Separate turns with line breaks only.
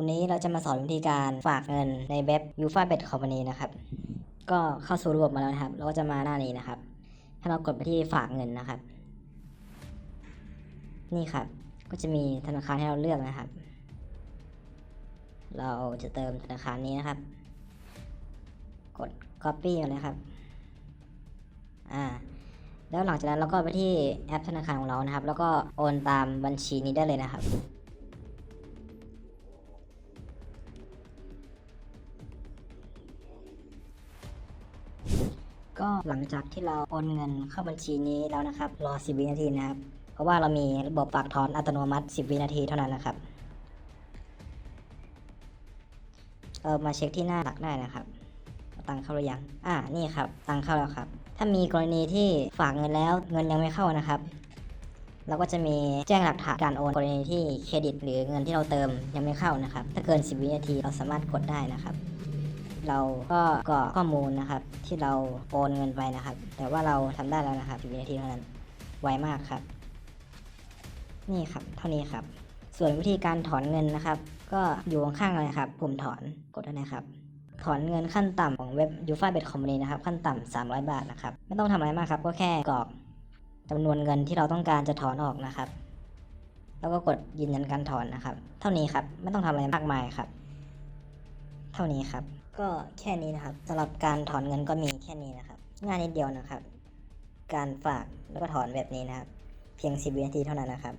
วันนี้เราจะมาสอนวิธีการฝากเงินในเว็บ u f a b e t Company นะครับ ก็เข้าสู่ระบบมาแล้วนะครับ เราก็จะมาหน้านี้นะครับ ถ้าเรากดไปที่ฝากเงินนะครับ นี่ครับ ก็จะมีธนาคารให้เราเลือกนะครับ เราจะเติมธนาคารนี้นะครับ กด copy มาเลยครับ อ่า แล้วหลังจากนั้นเราก็ไปที่แอปธนาคารของเรานะครับ แล้วก็โอนตามบัญชีนี้ได้เลยนะครับ ก็หลังจากที่เราโอนเงินเข้าบัญชีนี้แล้วนะครับ รอ 10 วินาทีนะครับ เพราะว่าเรามีระบบฝากถอนอัตโนมัติ 10 วินาทีเท่านั้นนะครับ เรามาเช็คที่หน้าหลักได้นะครับ ตังค์เข้าหรือยัง อ่า นี่ครับ ตังค์เข้าแล้วครับ ถ้ามีกรณีที่ฝากเงินแล้วเงินยังไม่เข้านะครับเราก็จะมีแจ้งหลักฐานการโอนกรณีที่เครดิต หรือเงินที่เราเติมยังไม่เข้านะครับ ถ้าเกิน 10 วินาทีเราสามารถกดได้นะครับ เราก็กรอกข้อมูลนะครับ ที่เราโอนเงินไปนะครับ แต่ว่าเราทำได้แล้วนะครับ10วินาทีเท่านั้นไวมากครับ นี่ครับ เท่านี้ครับ ส่วนวิธีการถอนเงินนะครับ ก็อยู่ข้างๆเลยครับปุ่มถอนกดได้นะครับถอนเงินขั้นต่ำของเว็บ u f a b e t Company นะครับขั้นต่ำ300 บาทนะครับ ไม่ต้องทำอะไรมากครับ ก็แค่กรอกจำนวนเงินที่เราต้องการจะถอนออกนะครับ แล้วก็กดยืนยันการถอนนะครับ เท่านี้ครับ ไม่ต้องทำอะไรมากมายครับ เท่านี้ครับ ก็แค่นี้นะครับสำหรับการถอนเงินก็มีแค่นี้นะครับ ง่ายนิดเดียวนะครับ การฝากแล้วก็ถอนแบบนี้นะครับ เพียง 10 วินาทีเท่านั้นนะครับ